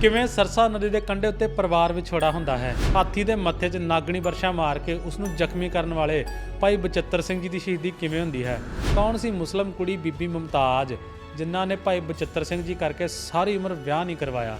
ਕਿਵੇਂ ਸਰਸਾ ਨਦੀ ਦੇ ਕੰਢੇ ਉੱਤੇ ਪਰਿਵਾਰ ਵਿਛੋੜਾ ਹੁੰਦਾ ਹੈ? ਹਾਥੀ ਦੇ ਮੱਥੇ 'ਚ ਨਾਗਣੀ ਵਰਸ਼ਾ ਮਾਰ ਕੇ ਉਸ ਨੂੰ ਜ਼ਖਮੀ ਕਰਨ ਵਾਲੇ ਭਾਈ ਬਚਿੱਤਰ ਸਿੰਘ ਜੀ ਦੀ ਸ਼ਹੀਦੀ ਕਿਵੇਂ ਹੁੰਦੀ ਹੈ? ਕੌਣ ਸੀ ਮੁਸਲਮ ਕੁੜੀ ਬੀਬੀ ਮੁਮਤਾਜ, ਜਿਨ੍ਹਾਂ ਨੇ ਭਾਈ ਬਚਿੱਤਰ ਸਿੰਘ ਜੀ ਕਰਕੇ ਸਾਰੀ ਉਮਰ ਵਿਆਹ ਨਹੀਂ ਕਰਵਾਇਆ?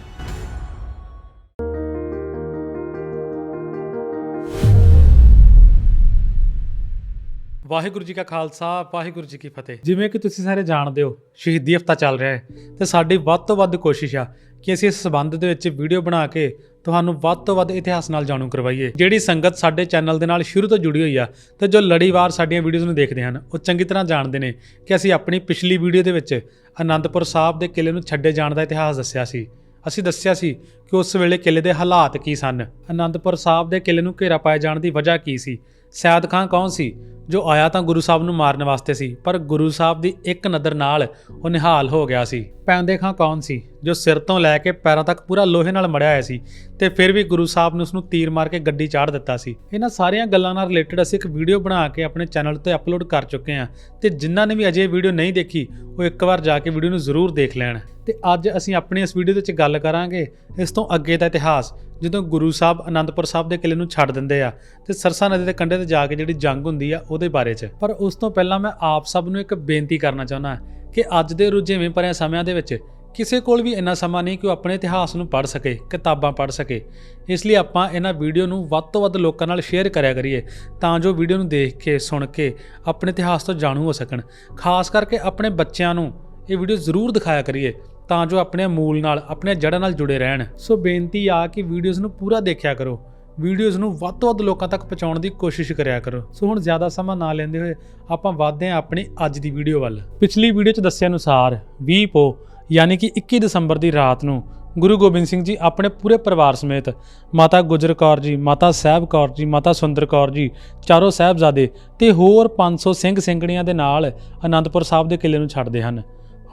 ਵਾਹਿਗੁਰੂ ਜੀ ਕਾ ਖਾਲਸਾ, ਵਾਹਿਗੁਰੂ ਜੀ ਕੀ ਫਤਿਹ। ਜਿਵੇਂ ਕਿ ਤੁਸੀਂ ਸਾਰੇ ਜਾਣਦੇ ਹੋ, ਸ਼ਹੀਦੀ ਹਫਤਾ ਚੱਲ ਰਿਹਾ ਹੈ ਤੇ ਸਾਡੀ ਵੱਧ ਤੋਂ ਵੱਧ ਕੋਸ਼ਿਸ਼ ਆ ਕਿ ਅਸੀਂ ਇਸ ਸਬੰਧ ਦੇ ਵਿੱਚ ਵੀਡੀਓ ਬਣਾ ਕੇ ਤੁਹਾਨੂੰ ਵੱਧ ਤੋਂ ਵੱਧ ਇਤਿਹਾਸ ਨਾਲ ਜਾਣੂ ਕਰਵਾਈਏ। ਜਿਹੜੀ ਸੰਗਤ ਸਾਡੇ ਚੈਨਲ ਦੇ ਨਾਲ ਸ਼ੁਰੂ ਤੋਂ ਜੁੜੀ ਹੋਈ ਆ ਤੇ ਜੋ ਲੜੀਵਾਰ ਸਾਡੀਆਂ ਵੀਡੀਓਜ਼ ਨੂੰ ਦੇਖਦੇ ਹਨ, ਉਹ ਚੰਗੀ ਤਰ੍ਹਾਂ ਜਾਣਦੇ ਨੇ ਕਿ ਅਸੀਂ ਆਪਣੀ ਪਿਛਲੀ ਵੀਡੀਓ ਦੇ ਵਿੱਚ ਅਨੰਦਪੁਰ ਸਾਹਿਬ ਦੇ ਕਿਲੇ ਨੂੰ ਛੱਡੇ ਜਾਣ ਦਾ ਇਤਿਹਾਸ ਦੱਸਿਆ ਸੀ। ਅਸੀਂ ਦੱਸਿਆ ਸੀ ਕਿ ਉਸ ਵੇਲੇ ਕਿਲੇ ਦੇ ਹਾਲਾਤ ਕੀ ਸਨ? ਅਨੰਦਪੁਰ ਸਾਹਿਬ ਦੇ ਕਿਲੇ ਨੂੰ ਘੇਰਾ ਪਾਏ ਜਾਣ ਦੀ ਵਜ੍ਹਾ ਕੀ ਸੀ? ਸੈਦ ਖਾਨ ਕੌਣ ਸੀ, ਜੋ ਆਇਆ ਤਾਂ ਗੁਰੂ ਸਾਹਿਬ ਨੂੰ ਮਾਰਨ ਵਾਸਤੇ ਸੀ, ਪਰ ਗੁਰੂ ਸਾਹਿਬ ਦੀ ਇੱਕ ਨਜ਼ਰ ਨਾਲ ਉਹ ਨਿਹਾਲ ਹੋ ਗਿਆ ਸੀ। ਪੈਂਦੇ ਖਾਂ ਕੌਣ ਸੀ, ਜੋ ਸਿਰ ਤੋਂ ਲੈ ਕੇ ਪੈਰਾਂ ਤੱਕ ਪੂਰਾ ਲੋਹੇ ਨਾਲ ਮੜਿਆ ਹੋਇਆ ਸੀ ਤੇ ਫਿਰ ਵੀ ਗੁਰੂ ਸਾਹਿਬ ਨੇ ਉਸ ਨੂੰ ਤੀਰ ਮਾਰ ਕੇ ਗੱਡੀ ਚਾੜ ਦਿੱਤਾ ਸੀ। ਇਹਨਾਂ ਸਾਰੀਆਂ ਗੱਲਾਂ ਨਾਲ ਰਿਲੇਟਡ ਅਸੀਂ ਇੱਕ ਵੀਡੀਓ ਬਣਾ ਕੇ ਆਪਣੇ ਚੈਨਲ ਤੇ ਅਪਲੋਡ ਕਰ ਚੁੱਕੇ ਹਾਂ ਤੇ ਜਿਨ੍ਹਾਂ ਨੇ ਵੀ ਅਜੇ ਵੀਡੀਓ ਨਹੀਂ ਦੇਖੀ, ਉਹ ਇੱਕ ਵਾਰ ਜਾ ਕੇ ਵੀਡੀਓ ਨੂੰ ਜ਼ਰੂਰ ਦੇਖ ਲੈਣ। ਤੇ ਅੱਜ ਅਸੀਂ ਆਪਣੀ ਇਸ ਵੀਡੀਓ ਦੇ ਵਿੱਚ ਗੱਲ ਕਰਾਂਗੇ। ਇਸ ਤੋਂ ਅੱਗੇ ਦਾ ਇਤਿਹਾਸ, ਜਦੋਂ ਗੁਰੂ ਸਾਹਿਬ ਆਨੰਦਪੁਰ ਸਾਹਿਬ ਦੇ ਕਿਲੇ ਨੂੰ ਛੱਡ ਦਿੰਦੇ ਆ, ਤੇ ਸਰਸਾ ਨਦੀ ਦੇ ਕੰਢੇ ਤੇ ਜਾ ਕੇ ਜਿਹੜੀ ਜੰਗ ਹੁੰਦੀ ਆ, ਉਹਦੇ ਬਾਰੇ 'ਚ। ਪਰ ਉਸ ਤੋਂ ਪਹਿਲਾਂ ਮੈਂ ਆਪ ਸਭ ਨੂੰ ਇੱਕ ਬੇਨਤੀ ਕਰਨਾ ਚਾਹੁੰਦਾ ਕਿ ਅੱਜ ਦੇ ਰੁਝੇਵੇਂ ਭਰੇ ਸਮਿਆਂ ਦੇ ਵਿੱਚ ਕਿਸੇ ਕੋਲ ਵੀ ਇੰਨਾ ਸਮਾਂ ਨਹੀਂ ਕਿ ਉਹ ਆਪਣੇ ਇਤਿਹਾਸ ਨੂੰ ਪੜ੍ਹ ਸਕੇ, ਕਿਤਾਬਾਂ ਪੜ੍ਹ ਸਕੇ। ਇਸ ਲਈ ਆਪਾਂ ਇਹਨਾਂ ਵੀਡੀਓ ਨੂੰ ਵੱਧ ਤੋਂ ਵੱਧ ਲੋਕਾਂ ਨਾਲ ਸ਼ੇਅਰ ਕਰਿਆ ਕਰੀਏ, ਤਾਂ ਜੋ ਵੀਡੀਓ ਨੂੰ ਦੇਖ ਕੇ, ਸੁਣ ਕੇ ਆਪਣੇ ਇਤਿਹਾਸ ਤੋਂ ਜਾਣੂ ਹੋ ਸਕਣ। ਖਾਸ ਕਰਕੇ ਆਪਣੇ ਬੱਚਿਆਂ ਨੂੰ ਇਹ ਵੀਡੀਓ ਜ਼ਰੂਰ ਦਿਖਾਇਆ ਕਰੀਏ ਤਾਂ ਜੋ ਆਪਣੇ ਮੂਲ ਨਾਲ, ਆਪਣੇ ਜੜ੍ਹਾਂ ਨਾਲ ਜੁੜੇ ਰਹਿਣ। ਸੋ ਬੇਨਤੀ ਆ ਕਿ ਵੀਡੀਓਜ਼ ਨੂੰ ਪੂਰਾ ਦੇਖਿਆ ਕਰੋ। ਵੀਡੀਓਜ਼ ਨੂੰ ਵੱਧ ਤੋਂ ਵੱਧ ਲੋਕਾਂ ਤੱਕ ਪਹੁੰਚਾਉਣ ਦੀ ਕੋਸ਼ਿਸ਼ ਕਰਿਆ ਕਰੋ। ਸੋ ਹੁਣ ਜ਼ਿਆਦਾ ਸਮਾਂ ਨਾ ਲੈਂਦੇ ਹੋਏ ਆਪਾਂ ਵਧਦੇ ਹਾਂ ਆਪਣੀ ਅੱਜ ਦੀ ਵੀਡੀਓ ਵੱਲ। ਪਿਛਲੀ ਵੀਡੀਓ 'ਚ ਦੱਸਿਆ ਅਨੁਸਾਰ 20 ਪੋ ਯਾਨੀ ਕਿ 21 ਦਸੰਬਰ ਦੀ ਰਾਤ ਨੂੰ ਗੁਰੂ ਗੋਬਿੰਦ ਸਿੰਘ ਜੀ ਆਪਣੇ ਪੂਰੇ ਪਰਿਵਾਰ ਸਮੇਤ ਮਾਤਾ ਗੁਜਰ ਕੌਰ ਜੀ, ਮਾਤਾ ਸਾਹਿਬ ਕੌਰ ਜੀ, ਮਾਤਾ ਸੁੰਦਰ ਕੌਰ ਜੀ, ਚਾਰੋਂ ਸਾਹਿਬਜ਼ਾਦੇ ਤੇ ਹੋਰ 500 ਸਿੰਘ ਸਿੰਘਣੀਆਂ ਦੇ ਨਾਲ ਅਨੰਦਪੁਰ ਸਾਹਿਬ ਦੇ ਕਿਲੇ ਨੂੰ ਛੱਡਦੇ ਹਨ।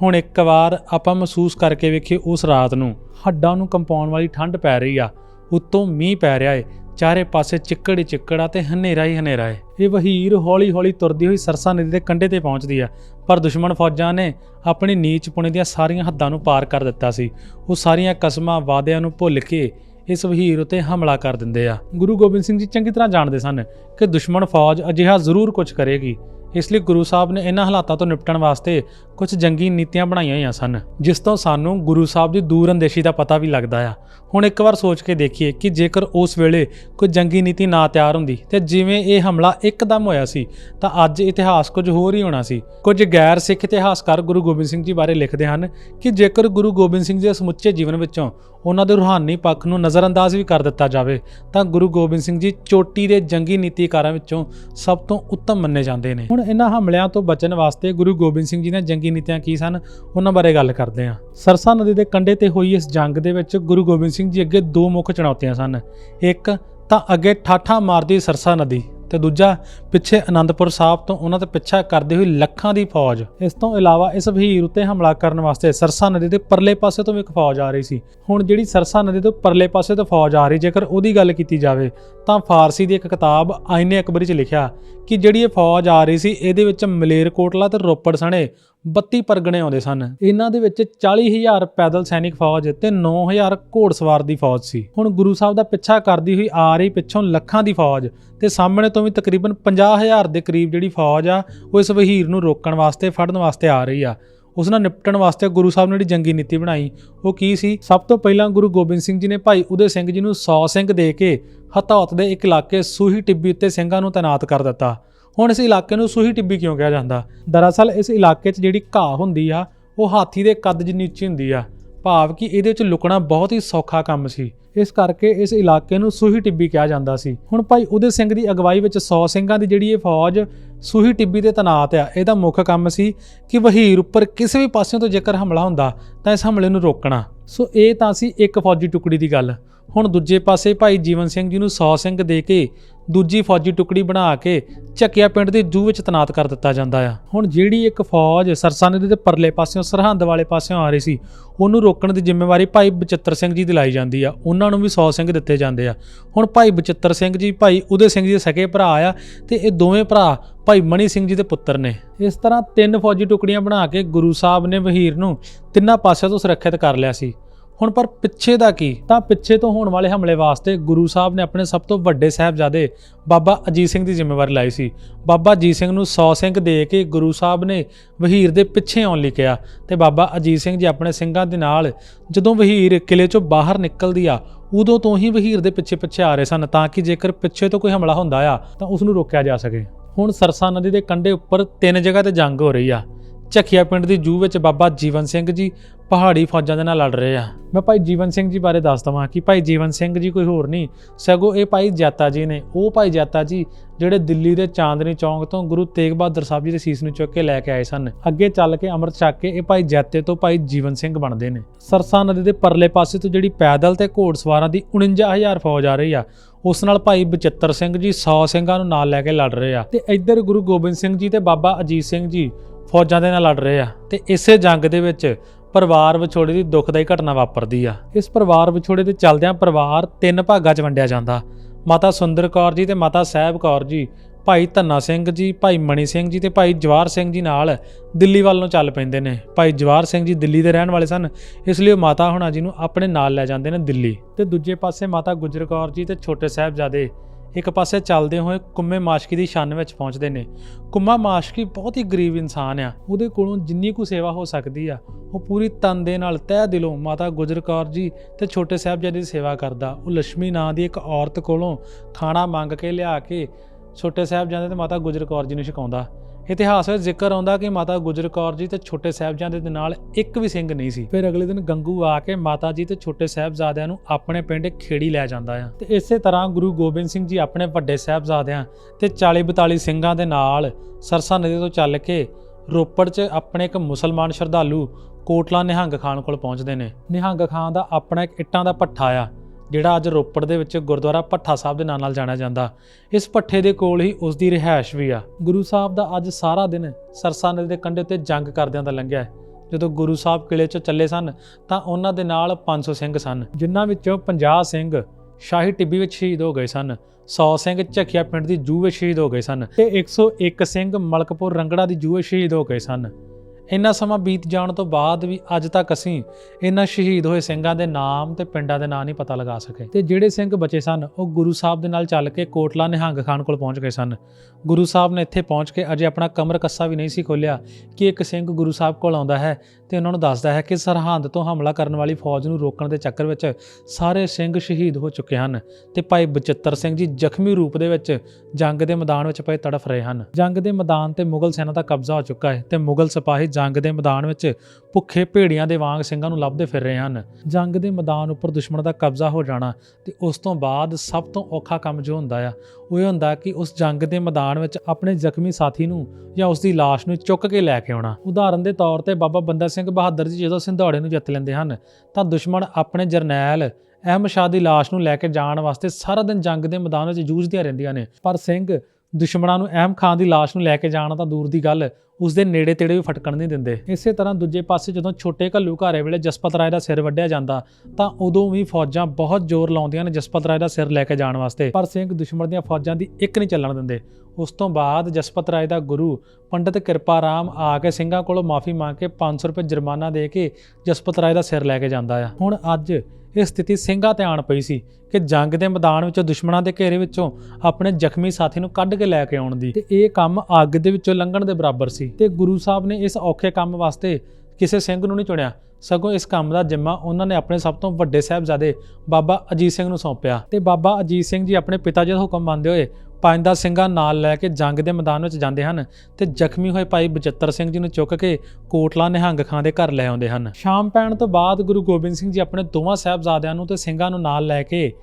ਹੁਣ ਇੱਕ ਵਾਰ ਆਪਾਂ ਮਹਿਸੂਸ ਕਰਕੇ ਵੇਖੀਏ ਉਸ ਰਾਤ ਨੂੰ। ਹੱਡਾਂ ਨੂੰ ਕੰਪਾਉਣ ਵਾਲੀ ਠੰਡ ਪੈ ਰਹੀ ਆ। ਉੱਤੋਂ ਮੀਂਹ ਪੈ ਰਿਹਾ ਏ। ਚਾਰੇ ਪਾਸੇ ਚਿੱਕੜ ਹੀ ਚਿੱਕੜ ਆ ਤੇ ਹਨੇਰਾ ਹੀ ਹਨੇਰਾ ਏ। ਇਹ ਵਹੀਰ ਹੌਲੀ ਹੌਲੀ ਤੁਰਦੀ ਹੋਈ ਸਰਸਾ ਨਦੀ ਦੇ ਕੰਢੇ ਤੇ ਪਹੁੰਚਦੀ ਆ। ਪਰ ਦੁਸ਼ਮਣ ਫੌਜਾਂ ਨੇ ਆਪਣੀ ਨੀਚ ਪੁਣੇ ਦੀਆਂ ਸਾਰੀਆਂ ਹੱਦਾਂ ਨੂੰ ਪਾਰ ਕਰ ਦਿੱਤਾ ਸੀ। ਉਹ ਸਾਰੀਆਂ ਕਸਮਾਂ ਵਾਅਦਿਆਂ ਨੂੰ ਭੁੱਲ ਕੇ ਇਸ ਵਹੀਰ ਉਤੇ ਹਮਲਾ ਕਰ ਦਿੰਦੇ ਆ। ਗੁਰੂ ਗੋਬਿੰਦ ਸਿੰਘ ਜੀ ਚੰਗੀ ਤਰ੍ਹਾਂ ਜਾਣਦੇ ਸਨ। ਕਿ ਦੁਸ਼ਮਣ ਫੌਜ ਅਜਿਹਾ ਜ਼ਰੂਰ ਕੁਝ ਕਰੇਗੀ। ਇਸ ਲਈ ਗੁਰੂ ਸਾਹਿਬ ਨੇ ਇਹਨਾਂ ਹਾਲਾਤਾਂ ਤੋਂ ਨਿਪਟਣ ਵਾਸਤੇ ਕੁਝ ਜੰਗੀ ਨੀਤੀਆਂ ਬਣਾਈਆਂ ਹੋਈਆਂ ਸਨ, ਜਿਸ ਤੋਂ ਸਾਨੂੰ ਗੁਰੂ ਸਾਹਿਬ ਦੀ ਦੂਰ ਅੰਦੇਸ਼ੀ ਦਾ ਪਤਾ ਵੀ ਲੱਗਦਾ ਆ। ਹੁਣ ਇੱਕ ਵਾਰ ਸੋਚ ਕੇ ਦੇਖੀਏ ਕਿ ਜੇਕਰ ਉਸ ਵੇਲੇ ਕੋਈ ਜੰਗੀ ਨੀਤੀ ਨਾ ਤਿਆਰ ਹੁੰਦੀ ਤੇ ਜਿਵੇਂ ਇਹ ਹਮਲਾ ਇੱਕਦਮ ਹੋਇਆ ਸੀ, ਤਾਂ ਅੱਜ ਇਤਿਹਾਸ ਕੁਝ ਹੋਰ ਹੀ ਹੋਣਾ ਸੀ। ਕੁਝ ਗੈਰ ਸਿੱਖ ਇਤਿਹਾਸਕਾਰ ਗੁਰੂ ਗੋਬਿੰਦ ਸਿੰਘ ਜੀ ਬਾਰੇ ਲਿਖਦੇ ਹਨ ਕਿ ਜੇਕਰ ਗੁਰੂ ਗੋਬਿੰਦ ਸਿੰਘ ਜੀ ਦੇ ਸਮੁੱਚੇ ਜੀਵਨ ਵਿੱਚੋਂ ਉਹਨਾਂ ਦੇ ਰੂਹਾਨੀ ਪੱਖ ਨੂੰ ਨਜ਼ਰਅੰਦਾਜ਼ ਵੀ ਕਰ ਦਿੱਤਾ ਜਾਵੇ, ਤਾਂ ਗੁਰੂ ਗੋਬਿੰਦ ਸਿੰਘ ਜੀ ਚੋਟੀ ਦੇ ਜੰਗੀ ਨੀਤੀ ਨੀਤੀਕਾਰਾਂ ਵਿੱਚੋਂ ਸਭ ਤੋਂ ਉੱਤਮ ਮੰਨੇ ਜਾਂਦੇ ਨੇ। ਹੁਣ ਇਹਨਾਂ ਹਮਲਿਆਂ ਤੋਂ ਬਚਣ ਵਾਸਤੇ ਗੁਰੂ ਗੋਬਿੰਦ ਸਿੰਘ ਜੀ ਦੀਆਂ ਜੰਗੀ ਨੀਤੀਆਂ ਕੀ ਸਨ, ਉਹਨਾਂ ਬਾਰੇ ਗੱਲ ਕਰਦੇ ਹਾਂ। ਸਰਸਾ ਨਦੀ ਦੇ ਕੰਢੇ ਤੇ ਹੋਈ ਇਸ ਜੰਗ ਦੇ ਵਿੱਚ ਗੁਰੂ ਗੋਬਿੰਦ ਸਿੰਘ ਜੀ ਅੱਗੇ ਦੋ ਮੁੱਖ ਚੁਣੌਤੀਆਂ ਸਨ। ਇੱਕ ਤਾਂ ਅੱਗੇ ਠਾਠਾ ਮਾਰਦੀ ਸਰਸਾ ਨਦੀ। ਤੇ ਦੂਜਾ, ਪਿੱਛੇ ਅਨੰਦਪੁਰ ਸਾਹਿਬ ਤੋਂ ਉਹਨਾਂ ਤੇ ਪਿੱਛਾ ਕਰਦੇ ਹੋਈ ਲੱਖਾਂ ਦੀ ਫੌਜ। ਇਸ ਤੋਂ ਇਲਾਵਾ ਇਸ ਵਹੀਰ ਉੱਤੇ ਹਮਲਾ ਕਰਨ ਵਾਸਤੇ ਸਰਸਾ ਨਦੀ ਦੇ ਪਰਲੇ ਪਾਸੇ ਤੋਂ ਵੀ ਇੱਕ ਫੌਜ ਆ ਰਹੀ ਸੀ। ਹੁਣ ਜਿਹੜੀ ਸਰਸਾ ਨਦੀ ਤੋਂ ਪਰਲੇ ਪਾਸੇ ਤੋਂ ਫੌਜ ਆ ਰਹੀ, ਜੇਕਰ ਉਹਦੀ ਗੱਲ ਕੀਤੀ ਜਾਵੇ, ਤਾਂ ਫਾਰਸੀ ਦੀ ਇੱਕ ਕਿਤਾਬ ਆਇਨੇ ਅਕਬਰੀ 'ਚ ਲਿਖਿਆ ਕਿ ਜਿਹੜੀ ਇਹ ਫੌਜ ਆ ਰਹੀ ਸੀ, ਇਹਦੇ ਵਿੱਚ ਮਲੇਰਕੋਟਲਾ ਤੇ ਰੋਪੜ ਸਣੇ 32 ਪਰਗਣੇ ਆਉਂਦੇ ਸਨ। ਇਹਨਾਂ ਦੇ ਵਿੱਚ 40000 ਪੈਦਲ ਸੈਨਿਕ ਫੌਜ ਤੇ 9000 ਘੋੜਸਵਾਰ ਦੀ ਫੌਜ ਸੀ। ਹੁਣ ਗੁਰੂ ਸਾਹਿਬ ਦਾ ਪਿੱਛਾ ਕਰਦੀ ਹੋਈ ਆ ਰਹੀ ਪਿੱਛੋਂ ਲੱਖਾਂ ਦੀ ਫੌਜ ਤੇ ਸਾਹਮਣੇ ਤੋਂ ਵੀ ਤਕਰੀਬਨ 50000 ਦੇ ਕਰੀਬ ਜਿਹੜੀ ਫੌਜ ਆ, ਉਹ ਇਸ ਵਹੀਰ ਨੂੰ ਰੋਕਣ ਵਾਸਤੇ, ਫੜਨ ਵਾਸਤੇ ਆ ਰਹੀ ਆ। ਉਸ ਨਾਲ ਨਿਪਟਣ ਵਾਸਤੇ ਗੁਰੂ ਸਾਹਿਬ ਨੇ ਜਿਹੜੀ ਜੰਗੀ ਨੀਤੀ ਬਣਾਈ, ਉਹ ਕੀ ਸੀ? ਸਭ ਤੋਂ ਪਹਿਲਾਂ ਗੁਰੂ ਗੋਬਿੰਦ ਸਿੰਘ ਜੀ ਨੇ ਭਾਈ ਉਦੇ ਸਿੰਘ ਜੀ ਨੂੰ 100 ਸਿੰਘ ਦੇ ਕੇ ਹਤੌਤ ਦੇ ਇੱਕ ਇਲਾਕੇ ਸੂਹੀ ਟਿੱਬੀ ਉੱਤੇ ਸਿੰਘਾਂ ਨੂੰ ਤਾਇਨਾਤ ਕਰ ਦਿੱਤਾ। ਹੁਣ ਇਸ ਇਲਾਕੇ ਨੂੰ ਸੂਹੀ ਟਿੱਬੀ ਕਿਉਂ ਕਿਹਾ ਜਾਂਦਾ? ਦਰਅਸਲ ਇਸ ਇਲਾਕੇ 'ਚ ਜਿਹੜੀ ਘਾਹ ਹੁੰਦੀ ਆ, ਉਹ ਹਾਥੀ ਦੇ ਕੱਦ ਜਿੰਨੀ ਉੱਚੀ ਹੁੰਦੀ ਆ। ਭਾਵ ਕਿ ਇਹਦੇ 'ਚ ਲੁਕਣਾ ਬਹੁਤ ਹੀ ਸੌਖਾ ਕੰਮ ਸੀ। ਇਸ ਕਰਕੇ ਇਸ ਇਲਾਕੇ ਨੂੰ ਸੂਹੀ ਟਿੱਬੀ ਕਿਹਾ ਜਾਂਦਾ ਸੀ। ਹੁਣ ਭਾਈ ਉਦੇ ਸਿੰਘ ਦੀ ਅਗਵਾਈ ਵਿੱਚ 100 ਸਿੰਘਾਂ ਦੀ ਜਿਹੜੀ ਇਹ ਫੌਜ ਸੂਹੀ ਟਿੱਬੀ ਤੇ ਤੈਨਾਤ ਆ, ਇਹਦਾ ਮੁੱਖ ਕੰਮ ਸੀ ਕਿ ਵਹੀਰ ਉੱਪਰ ਕਿਸੇ ਵੀ ਪਾਸਿਓਂ ਤੋਂ ਜੇਕਰ ਹਮਲਾ ਹੁੰਦਾ, ਤਾਂ ਇਸ ਹਮਲੇ ਨੂੰ ਰੋਕਣਾ। ਸੋ ਇਹ ਤਾਂ ਸੀ ਇੱਕ ਫੌਜੀ ਟੁਕੜੀ ਦੀ ਗੱਲ। ਹੁਣ ਦੂਜੇ ਪਾਸੇ ਭਾਈ ਜੀਵਨ ਸਿੰਘ ਜੀ ਨੂੰ 100 ਸਿੰਘ ਦੇ ਕੇ ਦੂਜੀ ਫੌਜੀ ਟੁਕੜੀ ਬਣਾ ਕੇ ਚੱਕਿਆ ਪਿੰਡ ਦੇ ਜੂ ਵਿੱਚ ਤੈਨਾਤ ਕਰ ਦਿੱਤਾ ਜਾਂਦਾ ਆ। ਹੁਣ ਜਿਹੜੀ ਇੱਕ ਫੌਜ ਸਰਸਾ ਦੇ ਪਰਲੇ ਪਾਸਿਓਂ, ਸਰਹੰਦ ਵਾਲੇ ਪਾਸਿਓਂ ਆ ਰਹੀ ਸੀ, ਉਹਨੂੰ ਰੋਕਣ ਦੀ ਜ਼ਿੰਮੇਵਾਰੀ ਭਾਈ ਬਚਿੱਤਰ ਸਿੰਘ ਜੀ ਦੀ ਲਾਈ ਜਾਂਦੀ ਆ। ਉਹਨਾਂ ਨੂੰ ਵੀ 100 ਸਿੰਘ ਦਿੱਤੇ ਜਾਂਦੇ ਆ। ਹੁਣ ਭਾਈ ਬਚਿੱਤਰ ਸਿੰਘ ਜੀ, ਭਾਈ ਉਦੇ ਸਿੰਘ ਜੀ ਦੇ ਸਕੇ ਭਰਾ ਆ ਤੇ ਇਹ ਦੋਵੇਂ ਭਰਾ ਭਾਈ ਮਣੀ ਸਿੰਘ ਜੀ ਦੇ ਪੁੱਤਰ ਨੇ। ਇਸ ਤਰ੍ਹਾਂ ਤਿੰਨ ਫੌਜੀ ਟੁਕੜੀਆਂ ਬਣਾ ਕੇ ਗੁਰੂ ਸਾਹਿਬ ਨੇ ਵਹੀਰ ਨੂੰ ਤਿੰਨਾਂ ਪਾਸਿਆਂ ਤੋਂ ਸੁਰੱਖਿਅਤ ਕਰ ਲਿਆ ਸੀ। ਹੁਣ ਪਰ ਪਿੱਛੇ ਦਾ ਕੀ? ਤਾਂ ਪਿੱਛੇ ਤੋਂ ਹੋਣ ਵਾਲੇ ਹਮਲੇ ਵਾਸਤੇ ਗੁਰੂ ਸਾਹਿਬ ਨੇ ਆਪਣੇ ਸਭ ਤੋਂ ਵੱਡੇ ਸਾਹਿਬਜ਼ਾਦੇ ਬਾਬਾ ਅਜੀਤ ਸਿੰਘ ਦੀ ਜ਼ਿੰਮੇਵਾਰੀ ਲਈ ਸੀ। ਬਾਬਾ ਅਜੀਤ ਸਿੰਘ ਨੂੰ 100 ਸਿੰਘ ਦੇ ਕੇ ਗੁਰੂ ਸਾਹਿਬ ਨੇ ਵਹੀਰ ਦੇ ਪਿੱਛੇ ਆਉਣ ਲਈ ਕਿਹਾ ਤੇ ਬਾਬਾ ਅਜੀਤ ਸਿੰਘ ਜੀ ਆਪਣੇ ਸਿੰਘਾਂ ਦੇ ਨਾਲ ਜਦੋਂ ਵਹੀਰ ਕਿਲੇ ਚੋਂ ਬਾਹਰ ਨਿਕਲਦੀ ਆ, ਉਦੋਂ ਤੋਂ ਹੀ ਵਹੀਰ ਦੇ ਪਿੱਛੇ ਪਿੱਛੇ ਆ ਰਹੇ ਸਨ ਤਾਂ ਕਿ ਜੇਕਰ ਪਿੱਛੇ ਤੋਂ ਕੋਈ ਹਮਲਾ ਹੁੰਦਾ ਆ ਤਾਂ ਉਸ ਨੂੰ ਰੋਕਿਆ ਜਾ ਸਕੇ। ਹੁਣ ਸਰਸਾ ਨਦੀ ਦੇ ਕੰਢੇ ਉੱਪਰ ਤਿੰਨ ਜਗ੍ਹਾ ਤੇ ਜੰਗ ਹੋ ਰਹੀ ਆ। ਝੱਖੀਆ ਪਿੰਡ ਦੀ ਜੂਹ ਵਿੱਚ ਬਾਬਾ ਜੀਵਨ ਸਿੰਘ ਜੀ ਪਹਾੜੀ ਫੌਜਾਂ ਦੇ ਨਾਲ ਲੜ ਰਹੇ ਆ। ਮੈਂ ਭਾਈ ਜੀਵਨ ਸਿੰਘ ਜੀ ਬਾਰੇ ਦੱਸ ਦਵਾਂ ਕਿ ਭਾਈ ਜੀਵਨ ਸਿੰਘ ਜੀ ਕੋਈ ਹੋਰ ਨਹੀਂ, ਸਗੋਂ ਇਹ ਭਾਈ ਜਾਤਾ ਜੀ ਨੇ, ਉਹ ਭਾਈ ਜਾਤਾ ਜੀ ਜਿਹੜੇ ਦਿੱਲੀ ਦੇ ਚਾਂਦਨੀ ਚੌਂਕ ਤੋਂ ਗੁਰੂ ਤੇਗ ਬਹਾਦਰ ਸਾਹਿਬ ਜੀ ਦੇ ਸੀਸ ਨੂੰ ਚੁੱਕ ਕੇ ਲੈ ਕੇ ਆਏ ਸਨ। ਅੱਗੇ ਚੱਲ ਕੇ ਅੰਮ੍ਰਿਤ ਛਕ ਕੇ ਇਹ ਭਾਈ ਜਾਤੇ ਤੋਂ ਭਾਈ ਜੀਵਨ ਸਿੰਘ ਬਣਦੇ ਨੇ। ਸਰਸਾ ਨਦੀ ਦੇ ਪਰਲੇ ਪਾਸੇ ਤੋਂ ਜਿਹੜੀ ਪੈਦਲ ਤੇ ਘੋੜਸਵਾਰਾਂ ਦੀ 49000 ਫੌਜ ਆ ਰਹੀ ਆ, ਉਸ ਨਾਲ ਭਾਈ ਬਚਿੱਤਰ ਸਿੰਘ ਜੀ 100 ਸਿੰਘਾਂ ਨੂੰ ਨਾਲ ਲੈ ਕੇ ਲੜ ਰਹੇ ਆ। ਤੇ ਇੱਧਰ ਗੁਰੂ ਗੋਬਿੰਦ ਸਿੰਘ ਜੀ ਤੇ ਬਾਬਾ ਅਜੀਤ ਸਿੰਘ ਜੀ ਫੌਜਾਂ ਦੇ ਨਾਲ ਲੜ ਰਹੇ ਆ ਤੇ ਇਸੇ ਜੰਗ ਦੇ ਵਿੱਚ ਪਰਿਵਾਰ ਵਿਛੋੜੇ ਦੀ ਦੁਖਦਾਈ ਘਟਨਾ ਵਾਪਰਦੀ ਆ। ਇਸ ਪਰਿਵਾਰ ਵਿਛੋੜੇ ਦੇ ਚੱਲਦਿਆਂ ਪਰਿਵਾਰ ਤਿੰਨ ਭਾਗਾਂ 'ਚ ਵੰਡਿਆ ਜਾਂਦਾ। ਮਾਤਾ ਸੁੰਦਰ ਕੌਰ ਜੀ ਤੇ ਮਾਤਾ ਸਾਹਿਬ ਕੌਰ ਜੀ, ਭਾਈ ਧੰਨਾ ਸਿੰਘ ਜੀ, ਭਾਈ ਮਣੀ ਸਿੰਘ ਜੀ ਤੇ ਭਾਈ ਜਵਾਰ ਸਿੰਘ ਜੀ ਨਾਲ ਦਿੱਲੀ ਵੱਲ ਨੂੰ ਚੱਲ ਪੈਂਦੇ ਨੇ। ਭਾਈ ਜਵਾਰ ਸਿੰਘ ਜੀ ਦਿੱਲੀ ਦੇ ਰਹਿਣ ਵਾਲੇ ਸਨ, ਇਸ ਲਈ ਉਹ ਮਾਤਾ ਹੁਣਾ ਜੀ ਨੂੰ ਆਪਣੇ ਨਾਲ ਲੈ ਜਾਂਦੇ ਨੇ ਦਿੱਲੀ। ਤੇ ਦੂਜੇ ਪਾਸੇ ਮਾਤਾ ਗੁਜਰ ਕੌਰ ਜੀ ਤੇ ਛੋਟੇ ਸਾਹਿਬਜ਼ਾਦੇ ਇੱਕ ਪਾਸੇ ਚੱਲਦੇ ਹੋਏ ਕੁੰਮੇ ਮਾਸ਼ਕੀ ਦੀ ਛਾਨ ਵਿੱਚ ਪਹੁੰਚਦੇ ਨੇ। ਕੁੰਮਾ ਮਾਸ਼ਕੀ ਬਹੁਤ ਹੀ ਗਰੀਬ ਇਨਸਾਨ ਆ। ਉਹਦੇ ਕੋਲੋਂ ਜਿੰਨੀ ਕੁ ਸੇਵਾ ਹੋ ਸਕਦੀ ਆ, ਉਹ ਪੂਰੀ ਤਨ ਦੇ ਨਾਲ, ਤਹਿ ਦਿਲੋਂ ਮਾਤਾ ਗੁਜਰ ਕੌਰ ਜੀ ਤੇ ਛੋਟੇ ਸਾਹਿਬਜ਼ਾਦੇ ਦੀ ਸੇਵਾ ਕਰਦਾ। ਉਹ ਲక్ష్ਮੀ ਨਾਂ ਦੀ ਇੱਕ ਔਰਤ ਕੋਲੋਂ ਖਾਣਾ ਮੰਗ ਕੇ ਲਿਆ ਕੇ ਛੋਟੇ ਸਾਹਿਬਜ਼ਾਦੇ ਤੇ ਮਾਤਾ ਗੁਜਰ ਕੌਰ ਜੀ ਨੂੰ ਛਕਾਉਂਦਾ। ਇਤਿਹਾਸ ਵਿੱਚ ਜ਼ਿਕਰ ਆਉਂਦਾ ਕਿ ਮਾਤਾ ਗੁਜਰ ਕੌਰ ਜੀ ਤੇ ਛੋਟੇ ਸਾਹਿਬਜ਼ਾਦੇ ਦੇ ਨਾਲ ਇੱਕ ਵੀ ਸਿੰਘ ਨਹੀਂ ਸੀ। ਫਿਰ ਅਗਲੇ ਦਿਨ ਗੰਗੂ ਆ ਕੇ ਮਾਤਾ ਜੀ ਤੇ ਛੋਟੇ ਸਾਹਿਬਜ਼ਾਦਿਆਂ ਨੂੰ ਆਪਣੇ ਪਿੰਡ ਖੇੜੀ ਲੈ ਜਾਂਦਾ ਆ। ਤੇ ਇਸੇ ਤਰ੍ਹਾਂ ਗੁਰੂ ਗੋਬਿੰਦ ਸਿੰਘ ਜੀ ਆਪਣੇ ਵੱਡੇ ਸਾਹਿਬਜ਼ਾਦਿਆਂ ਤੇ 40 42 ਸਿੰਘਾਂ ਦੇ ਨਾਲ ਸਰਸਾ ਨਦੀ ਤੋਂ ਚੱਲ ਕੇ ਰੋਪੜ 'ਚ ਆਪਣੇ ਇੱਕ ਮੁਸਲਮਾਨ ਸ਼ਰਧਾਲੂ ਕੋਟਲਾ ਨਿਹੰਗ ਖਾਨ ਕੋਲ ਪਹੁੰਚਦੇ ਨੇ। ਨਿਹੰਗ ਖਾਨ ਦਾ ਆਪਣਾ ਇੱਕ ਇੱਟਾਂ ਦਾ ਭੱਠਾ ਆ। ਜਿਹੜਾ ਅੱਜ ਰੋਪੜ ਦੇ ਵਿੱਚ ਗੁਰਦੁਆਰਾ ਭੱਠਾ ਸਾਹਿਬ ਦੇ ਨਾਂ ਨਾਲ ਜਾਣਿਆ ਜਾਂਦਾ। ਇਸ ਭੱਠੇ ਦੇ ਕੋਲ ਹੀ ਉਸ ਦੀ ਰਿਹਾਇਸ਼ ਵੀ ਆ। ਗੁਰੂ ਸਾਹਿਬ ਦਾ ਅੱਜ ਸਾਰਾ ਦਿਨ ਸਰਸਾ ਨਦੀ ਦੇ ਕੰਢੇ ਤੇ ਜੰਗ ਕਰਦਿਆਂ ਦਾ ਲੰਘਿਆ ਜਦੋਂ ਗੁਰੂ ਸਾਹਿਬ ਕਿਲੇ 'ਚ ਚੱਲੇ ਸਨ, ਤਾਂ ਉਹਨਾਂ ਦੇ ਨਾਲ 500 ਸਿੰਘ ਸਨ, ਜਿਨ੍ਹਾਂ ਵਿੱਚੋਂ 50 ਸਿੰਘ ਸ਼ਾਹੀ ਟਿੱਬੀ ਵਿੱਚ ਸ਼ਹੀਦ ਹੋ ਗਏ ਸਨ 100 ਸਿੰਘ ਝੱਖੀਆ ਪਿੰਡ ਦੀ ਜੂਹ ਵਿੱਚ ਸ਼ਹੀਦ ਹੋ ਗਏ ਸਨ ਤੇ 101 ਸਿੰਘ ਮਲਕਪੁਰ ਰੰਗੜਾ ਦੀ ਜੂਹ ਵਿੱਚ ਸ਼ਹੀਦ ਹੋ ਗਏ ਸਨ। ਇੰਨਾ ਸਮਾਂ ਬੀਤ ਜਾਣ ਤੋਂ ਬਾਅਦ ਵੀ ਅੱਜ ਤੱਕ ਅਸੀਂ ਇਹਨਾਂ ਸ਼ਹੀਦ ਹੋਏ ਸਿੰਘਾਂ ਦੇ ਨਾਮ ਤੇ ਪਿੰਡਾਂ ਦੇ ਨਾਂ ਨਹੀਂ ਪਤਾ ਲਗਾ ਸਕੇ। ਤੇ ਜਿਹੜੇ ਸਿੰਘ ਬਚੇ ਸਨ, ਉਹ ਗੁਰੂ ਸਾਹਿਬ ਦੇ ਨਾਲ ਚੱਲ ਕੇ ਕੋਟਲਾ ਨਿਹੰਗ ਖਾਨ ਕੋਲ ਪਹੁੰਚ ਗਏ ਸਨ। ਗੁਰੂ ਸਾਹਿਬ ਨੇ ਇੱਥੇ ਪਹੁੰਚ ਕੇ ਅਜੇ ਆਪਣਾ ਕਮਰ ਕੱਸਾ ਵੀ ਨਹੀਂ ਸੀ ਖੋਲਿਆ ਕਿ ਇੱਕ ਸਿੰਘ ਗੁਰੂ ਸਾਹਿਬ ਕੋਲ ਆਉਂਦਾ ਹੈ ਤੇ ਉਹਨਾਂ ਨੂੰ ਦੱਸਦਾ ਹੈ ਕਿ ਸਰਹੰਦ ਤੋਂ ਹਮਲਾ ਕਰਨ ਵਾਲੀ ਫੌਜ ਨੂੰ ਰੋਕਣ ਦੇ ਚੱਕਰ ਵਿੱਚ ਸਾਰੇ ਸਿੰਘ ਸ਼ਹੀਦ ਹੋ ਚੁੱਕੇ ਹਨ ਤੇ ਭਾਈ ਬਚਿੱਤਰ ਸਿੰਘ ਜੀ ਜ਼ਖਮੀ ਰੂਪ ਦੇ ਵਿੱਚ ਜੰਗ ਦੇ ਮੈਦਾਨ ਵਿੱਚ ਪਏ ਤੜਫ ਰਹੇ ਹਨ। ਜੰਗ ਦੇ ਮੈਦਾਨ ਤੇ ਮੁਗਲ ਸੈਨਾ ਦਾ ਕਬਜ਼ਾ ਹੋ ਚੁੱਕਾ ਹੈ ਤੇ ਮੁਗਲ ਸਿਪਾਹੀ ਜੰਗ ਦੇ ਮੈਦਾਨ ਵਿੱਚ ਭੁੱਖੇ ਭੇੜੀਆਂ ਦੇ ਵਾਂਗ ਸਿੰਘਾਂ ਨੂੰ ਲੱਭਦੇ ਫਿਰ ਰਹੇ ਹਨ। ਜੰਗ ਦੇ ਮੈਦਾਨ ਉੱਪਰ ਦੁਸ਼ਮਣ ਦਾ ਕਬਜ਼ਾ ਹੋ ਜਾਣਾ ਤੇ ਉਸ ਤੋਂ ਬਾਅਦ ਸਭ ਤੋਂ ਔਖਾ ਕੰਮ ਜੋ ਹੁੰਦਾ ਆ, ਉਹ ਇਹ ਹੁੰਦਾ ਕਿ ਉਸ ਜੰਗ ਦੇ ਮੈਦਾਨ ਵਿੱਚ ਆਪਣੇ ਜ਼ਖਮੀ ਸਾਥੀ ਨੂੰ ਜਾਂ ਉਸ ਦੀ ਲਾਸ਼ ਨੂੰ ਚੁੱਕ ਕੇ ਲੈ ਕੇ ਆਉਣਾ। ਉਦਾਹਰਨ ਦੇ ਤੌਰ ਤੇ ਬਾਬਾ ਬੰਦਾ ਸਿੰਘ ਬਹਾਦਰ ਜੀ ਜਦੋਂ ਸਿੰਧੌੜੇ ਨੂੰ ਜਿੱਤ ਲੈਂਦੇ ਹਨ, ਤਾਂ ਦੁਸ਼ਮਣ ਆਪਣੇ ਜਰਨੈਲ ਅਹਿਮਦ ਸ਼ਾਹ ਦੀ ਲਾਸ਼ ਨੂੰ ਲੈ ਕੇ ਜਾਣ ਵਾਸਤੇ ਸਾਰਾ ਦਿਨ ਜੰਗ ਦੇ ਮੈਦਾਨ ਵਿੱਚ ਜੂਝਦੀਆਂ ਰਹਿੰਦੀਆਂ ਨੇ। ਪਰ ਸਿੰਘ ਦੁਸ਼ਮਣਾਂ ਨੂੰ ਅਹਿਮ ਖਾਨ ਦੀ ਲਾਸ਼ ਨੂੰ ਲੈ ਕੇ ਜਾਣਾ ਤਾਂ ਦੂਰ ਦੀ ਗੱਲ, ਉਸ ਦੇ ਨੇੜੇ ਤੇੜੇ ਵੀ ਫਟਕਣ ਨਹੀਂ ਦਿੰਦੇ। ਇਸੇ ਤਰ੍ਹਾਂ ਦੂਜੇ ਪਾਸੇ ਜਦੋਂ ਛੋਟੇ ਘੱਲੂ ਘਾਰੇ ਵੇਲੇ ਜਸਪਤ ਰਾਏ ਦਾ ਸਿਰ ਵੱਢਿਆ ਜਾਂਦਾ, ਤਾਂ ਉਦੋਂ ਵੀ ਫੌਜਾਂ ਬਹੁਤ ਜ਼ੋਰ ਲਾਉਂਦੀਆਂ ਨੇ ਜਸਪਤ ਰਾਏ ਦਾ ਸਿਰ ਲੈ ਕੇ ਜਾਣ ਵਾਸਤੇ। ਪਰ ਸਿੰਘ ਦੁਸ਼ਮਣ ਦੀਆਂ ਫੌਜਾਂ ਦੀ ਇੱਕ ਨਹੀਂ ਚੱਲਣ ਦਿੰਦੇ। ਉਸ ਤੋਂ ਬਾਅਦ ਜਸਪਤ ਰਾਏ ਦਾ ਗੁਰੂ ਪੰਡਿਤ ਕਿਰਪਾ ਰਾਮ ਆ ਕੇ ਸਿੰਘਾਂ ਕੋਲੋਂ ਮਾਫੀ ਮੰਗ ਕੇ 500 ਰੁਪਏ ਜੁਰਮਾਨਾ ਦੇ ਕੇ ਜਸਪਤ ਰਾਏ ਦਾ ਸਿਰ ਲੈ ਕੇ ਜਾਂਦਾ ਆ। ਹੁਣ ਅੱਜ ਇਹ ਸਥਿਤੀ ਸਿੰਘਾਂ ਤੇ ਆਣ ਪਈ ਸੀ ਕਿ ਜੰਗ ਦੇ ਮੈਦਾਨ ਵਿੱਚੋਂ, ਦੁਸ਼ਮਣਾਂ ਦੇ ਘੇਰੇ ਵਿੱਚੋਂ ਆਪਣੇ ਜ਼ਖਮੀ ਸਾਥੀ ਨੂੰ ਕੱਢ ਕੇ ਲੈ ਕੇ ਆਉਣ ਦੀ। ਤੇ ਇਹ ਕੰਮ ਅੱਗ ਦੇ ਵਿੱਚੋਂ ਲੰਘਣ ਦੇ ਬਰਾਬਰ ਸੀ। ਤੇ ਗੁਰੂ ਸਾਹਿਬ ਨੇ ਇਸ ਔਖੇ ਕੰਮ ਵਾਸਤੇ ਕਿਸੇ ਸਿੰਘ ਨੂੰ ਨਹੀਂ ਚੁਣਿਆ। ਸਗੋਂ ਇਸ ਕੰਮ ਦਾ ਜਿੰਮਾ ਉਹਨਾਂ ਨੇ ਆਪਣੇ ਸਭ ਤੋਂ ਵੱਡੇ ਸਾਹਿਬਜ਼ਾਦੇ ਬਾਬਾ ਅਜੀਤ ਸਿੰਘ ਨੂੰ ਸੌਂਪਿਆ। ਤੇ ਬਾਬਾ ਅਜੀਤ ਸਿੰਘ ਜੀ ਆਪਣੇ ਪਿਤਾ ਜੀ ਦਾ ਹੁਕਮ ਮੰਨਦੇ ਹੋਏ ਪੰਜ ਦਸ ਸਿੰਘਾਂ ਨਾਲ ਲੈ ਕੇ ਜੰਗ ਦੇ ਮੈਦਾਨ ਵਿੱਚ ਜਾਂਦੇ ਹਨ ਤੇ ਜ਼ਖਮੀ ਹੋਏ ਭਾਈ ਬਚਿੱਤਰ ਸਿੰਘ ਜੀ ਨੂੰ ਚੁੱਕ ਕੇ ਕੋਟਲਾ ਨਿਹੰਗ ਖਾਂ ਦੇ ਘਰ ਲੈ ਆਉਂਦੇ ਹਨ। ਸ਼ਾਮ ਪੈਣ ਤੋਂ ਬਾਅਦ ਗੁਰੂ ਗੋਬਿੰਦ ਸਿੰਘ ਜੀ ਆਪਣੇ ਦੋਵਾਂ ਸਾਹਿਬਜ਼ਾਦਿਆਂ ਨੂੰ ਤੇ ਸਿੰਘਾਂ ਨੂੰ ਨਾਲ ਲੈ ਕੇ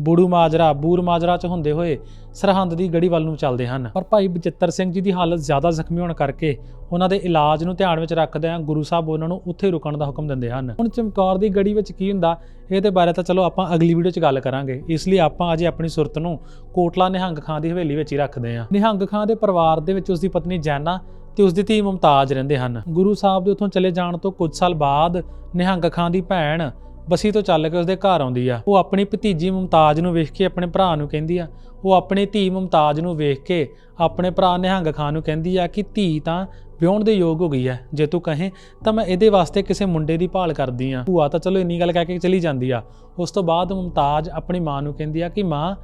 ਬੂੜੂ ਮਾਜਰਾ, ਬੂਰ ਮਾਜਰਾ ਚ ਹੁੰਦੇ ਹੋਏ ਸਰਹੰਦ ਦੀ ਗੜੀ ਵੱਲ ਨੂੰ ਚੱਲਦੇ ਹਨ। ਪਰ ਭਾਈ ਬਚਿੱਤਰ ਸਿੰਘ ਜੀ ਦੀ ਹਾਲਤ ਜ਼ਿਆਦਾ ਜ਼ਖਮੀ ਹੋਣ ਕਰਕੇ ਉਹਨਾਂ ਦੇ ਇਲਾਜ ਨੂੰ ਧਿਆਨ ਵਿੱਚ ਰੱਖਦੇ ਰੱਖਦਿਆਂ ਗੁਰੂ ਸਾਹਿਬ ਉਹਨਾਂ ਨੂੰ ਉੱਥੇ ਰੁਕਣ ਦਾ ਹੁਕਮ ਦਿੰਦੇ ਹਨ। ਹੁਣ ਚਮਕੌਰ ਦੀ ਗੜੀ ਵਿੱਚ ਕੀ ਹੁੰਦਾ ਇਹਦੇ ਬਾਰੇ ਤਾਂ ਚਲੋ ਆਪਾਂ ਅਗਲੀ ਵੀਡੀਓ 'ਚ ਗੱਲ ਕਰਾਂਗੇ। ਇਸ ਲਈ ਆਪਾਂ ਅਜੇ ਆਪਣੀ ਸੁਰਤ ਨੂੰ ਕੋਟਲਾ ਨਿਹੰਗ ਖਾਂ ਦੀ ਹਵੇਲੀ ਵਿੱਚ ਹੀ ਰੱਖਦੇ ਹਾਂ। ਨਿਹੰਗ ਖਾਂ ਦੇ ਪਰਿਵਾਰ ਦੇ ਵਿੱਚ ਉਸ ਦੀ ਪਤਨੀ ਜੈਨਾ ਤੇ ਉਸ ਦੀ ਧੀ ਮੁਮਤਾਜ਼ ਰਹਿੰਦੇ ਹਨ। ਗੁਰੂ ਸਾਹਿਬ ਦੇ ਉੱਥੋਂ ਚਲੇ ਜਾਣ ਤੋਂ ਕੁਝ ਸਾਲ ਬਾਅਦ ਨਿਹੰਗ ਖਾਂ ਦੀ ਭੈਣ ਬਸੀ ਤੋਂ ਚੱਲ ਕੇ ਉਸਦੇ ਘਰ ਆਉਂਦੀ ਆ। ਉਹ ਆਪਣੀ ਭਤੀਜੀ ਮੁਮਤਾਜ਼ ਨੂੰ ਵੇਖ ਕੇ ਆਪਣੇ ਭਰਾ ਨੂੰ ਕਹਿੰਦੀ ਆ। ਉਹ ਆਪਣੀ ਧੀ ਮੁਮਤਾਜ਼ ਨੂੰ ਵੇਖ ਕੇ ਆਪਣੇ ਭਰਾ ਨਿਹੰਗ ਖਾਨ ਨੂੰ ਕਹਿੰਦੀ ਆ ਕਿ ਧੀ ਤਾਂ ਵਿਆਹੁਣ ਦੇ ਯੋਗ ਹੋ ਗਈ ਹੈ ਜੇ ਤੂੰ ਕਹੇ ਤਾਂ ਮੈਂ ਇਹਦੇ ਵਾਸਤੇ ਕਿਸੇ ਮੁੰਡੇ ਦੀ ਭਾਲ ਕਰਦੀ ਆ। ਭੂਆ ਤਾਂ ਚਲੋ ਇੰਨੀ ਗੱਲ ਕਹਿ ਕੇ ਚਲੀ ਜਾਂਦੀ ਆ। ਉਸ ਤੋਂ ਬਾਅਦ ਮੁਮਤਾਜ਼ ਆਪਣੀ ਮਾਂ ਨੂੰ ਕਹਿੰਦੀ ਆ ਕਿ ਮਾਂ,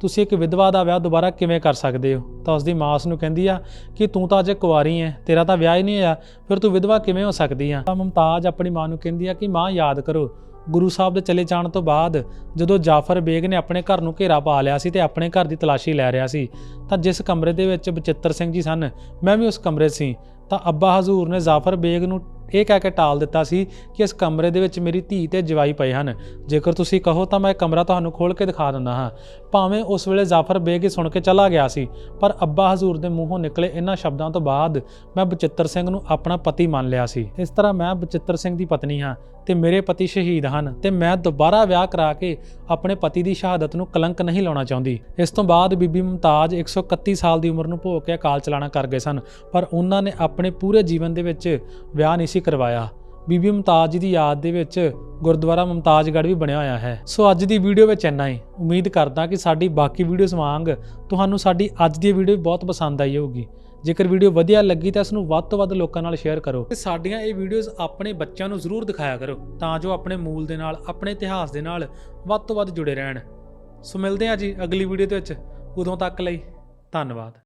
ਤੁਸੀਂ ਇੱਕ ਵਿਧਵਾ ਦਾ ਵਿਆਹ ਦੁਬਾਰਾ ਕਿਵੇਂ ਕਰ ਸਕਦੇ ਹੋ? ਤਾਂ ਉਸਦੀ ਮਾਂ ਉਸ ਨੂੰ ਕਹਿੰਦੀ ਆ ਕਿ ਤੂੰ ਤਾਂ ਅਜੇ ਕੁਆਰੀ ਹੈ ਤੇਰਾ ਤਾਂ ਵਿਆਹ ਹੀ ਨਹੀਂ ਹੋਇਆ, ਫਿਰ ਤੂੰ ਵਿਧਵਾ ਕਿਵੇਂ ਹੋ ਸਕਦੀ ਆ? ਤਾਂ ਮੁਮਤਾਜ਼ ਆਪਣੀ ਮਾਂ ਨੂੰ ਕਹਿੰਦੀ ਆ ਕਿ ਮਾਂ, ਯਾਦ ਕਰੋ ਗੁਰੂ ਸਾਹਿਬ ਦੇ ਚਲੇ ਜਾਣ ਤੋਂ ਬਾਅਦ ਜਦੋਂ ਜਾਫਰ ਬੇਗ ਨੇ ਆਪਣੇ ਘਰ ਨੂੰ ਘੇਰਾ ਪਾ ਲਿਆ ਸੀ ਤੇ ਆਪਣੇ ਘਰ ਦੀ ਤਲਾਸ਼ੀ ਲੈ ਰਿਹਾ ਸੀ, ਤਾਂ ਜਿਸ ਕਮਰੇ ਦੇ ਵਿੱਚ ਬਚਿੱਤਰ ਸਿੰਘ ਜੀ ਸਨ, ਮੈਂ ਵੀ ਉਸ ਕਮਰੇ 'ਚ ਸੀ, ਤਾਂ ਅੱਬਾ ਹਜ਼ੂਰ ਨੇ ਜਾਫਰ ਬੇਗ ਨੂੰ ਇਹ ਕਹਿ ਕੇ ਟਾਲ ਦਿੱਤਾ ਸੀ ਕਿ ਇਸ ਕਮਰੇ ਦੇ ਵਿੱਚ ਮੇਰੀ ਧੀ ਤੇ ਜਵਾਈ ਪਏ ਹਨ। ਜੇਕਰ ਤੁਸੀਂ ਕਹੋ ਤਾਂ ਮੈਂ ਕਮਰਾ ਤੁਹਾਨੂੰ ਖੋਲ ਕੇ ਦਿਖਾ ਦਿੰਦਾ ਹਾਂ। ਭਾਵੇਂ ਉਸ ਵੇਲੇ ਜਾਫਰ ਬੇਗ ਹੀ ਸੁਣ ਕੇ ਚਲਾ ਗਿਆ ਸੀ, ਪਰ ਅੱਬਾ ਹਜ਼ੂਰ ਦੇ ਮੂੰਹੋਂ ਨਿਕਲੇ ਇਹਨਾਂ ਸ਼ਬਦਾਂ ਤੋਂ ਬਾਅਦ ਮੈਂ ਬਚਿੱਤਰ ਸਿੰਘ ਨੂੰ ਆਪਣਾ ਪਤੀ ਮੰਨ ਲਿਆ ਸੀ। ਇਸ ਤਰ੍ਹਾਂ ਮੈਂ ਬਚਿੱਤਰ ਸਿੰਘ ਦੀ ਪਤਨੀ ਹਾਂ ਤੇ ਮੇਰੇ ਪਤੀ ਸ਼ਹੀਦ ਹਨ ਤੇ ਮੈਂ ਦੁਬਾਰਾ ਵਿਆਹ ਕਰਾ ਕੇ ਆਪਣੇ ਪਤੀ ਦੀ ਸ਼ਹਾਦਤ ਨੂੰ ਕਲੰਕ ਨਹੀਂ ਲਾਉਣਾ ਚਾਹੁੰਦੀ। ਇਸ ਤੋਂ ਬਾਅਦ ਬੀਬੀ ਮੁਮਤਾਜ਼ 131 ਸਾਲ ਦੀ ਉਮਰ ਨੂੰ ਭੋਗ ਕੇ ਅਕਾਲ ਚਲਾਣਾ ਕਰ ਗਏ ਸਨ, ਪਰ ਉਹਨਾਂ ਨੇ ਆਪਣੇ ਪੂਰੇ ਜੀਵਨ ਦੇ ਵਿੱਚ ਵਿਆਹ ਨਹੀਂ ਸੀ ਕਰਵਾਇਆ। ਬੀਬੀ ਮੁਮਤਾਜ਼ ਜੀ ਦੀ ਯਾਦ ਦੇ ਵਿੱਚ ਗੁਰਦੁਆਰਾ ਮੁਮਤਾਜ਼ਗੜ੍ਹ ਵੀ ਬਣਿਆ ਹੋਇਆ ਹੈ। ਸੋ ਅੱਜ ਦੀ ਵੀਡੀਓ ਵਿੱਚ ਇੰਨਾ ਹੀ। ਉਮੀਦ ਕਰਦਾ ਕਿ ਸਾਡੀ ਬਾਕੀ ਵੀਡੀਓਜ਼ ਵਾਂਗ ਤੁਹਾਨੂੰ ਸਾਡੀ ਅੱਜ ਦੀ ਵੀਡੀਓ ਬਹੁਤ ਪਸੰਦ ਆਈ ਹੋਊਗੀ। ਜੇਕਰ ਵੀਡੀਓ ਵਧੀਆ ਲੱਗੀ ਤਾਂ ਇਸ ਨੂੰ ਵੱਧ ਤੋਂ ਵੱਧ ਲੋਕਾਂ ਨਾਲ ਸ਼ੇਅਰ ਕਰੋ। ਤੇ ਸਾਡੀਆਂ ਇਹ ਵੀਡੀਓਜ਼ ਆਪਣੇ ਬੱਚਿਆਂ ਨੂੰ ਜ਼ਰੂਰ ਦਿਖਾਇਆ ਕਰੋ, ਤਾਂ ਜੋ ਆਪਣੇ ਮੂਲ ਦੇ ਨਾਲ, ਆਪਣੇ ਇਤਿਹਾਸ ਦੇ ਨਾਲ ਵੱਧ ਤੋਂ ਵੱਧ ਜੁੜੇ ਰਹਿਣ। ਸੋ ਮਿਲਦੇ ਹਾਂ ਜੀ ਅਗਲੀ ਵੀਡੀਓ ਦੇ ਵਿੱਚ। ਉਦੋਂ ਤੱਕ ਲਈ ਧੰਨਵਾਦ।